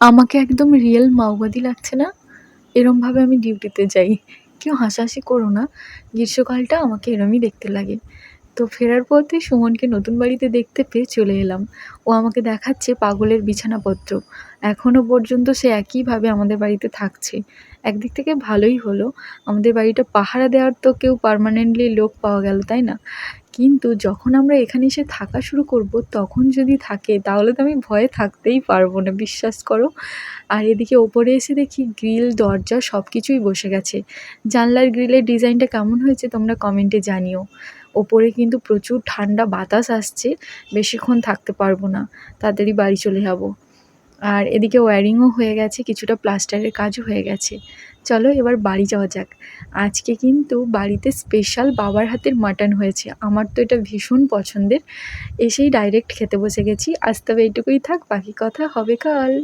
আমাকে একদম রিয়েল মাওবাদী লাগছে না? এরমভাবে আমি ডিউটিতে যাই। কেউ হাসাহাসি করো না। গ্রীষ্মকালটা আমাকে এরমই দেখতে লাগে। তো ফেরার পথে সুমনকে নতুন বাড়িতে দেখতে পেয়ে চলে এলাম। ও আমাকে দেখাচ্ছে পাগলের বিছানাপত্র। এখনও পর্যন্ত সে একইভাবে আমাদের বাড়িতে থাকছে। একদিক থেকে ভালোই হলো। আমাদের বাড়িটা পাহারা দেওয়ার তো কেউ পার্মানেন্টলি লোক পাওয়া গেল, তাই না? কিন্তু যখন আমরা এখানে এসে থাকা শুরু করব, তখন যদি থাকে, তাহলে তো আমি ভয়ে থাকতেই পারব না, বিশ্বাস করো। আর এদিকে ওপরে এসে দেখি গ্রিল, দরজা সব কিছুই বসে গেছে। জানলার গ্রিলের ডিজাইনটা কেমন হয়েছে তোমরা কমেন্টে জানিও। ওপরে কিন্তু প্রচুর ঠান্ডা বাতাস আসছে। বেশিক্ষণ থাকতে পারব না। তাড়াতাড়ি বাড়ি চলে যাব। আর এদিকে ওয়্যারিংও হয়ে গেছে, কিছুটা প্লাস্টারের কাজও হয়ে গেছে। চলো এবার বাড়ি যাওয়া যাক। আজকে কিন্তু বাড়িতে স্পেশাল বাবার হাতের মাটন হয়েছে। আমার তো এটা ভীষণ পছন্দের। এসেই ডাইরেক্ট খেতে বসে গেছি। আজ তবে এইটুকুই থাক, বাকি কথা হবে কাল।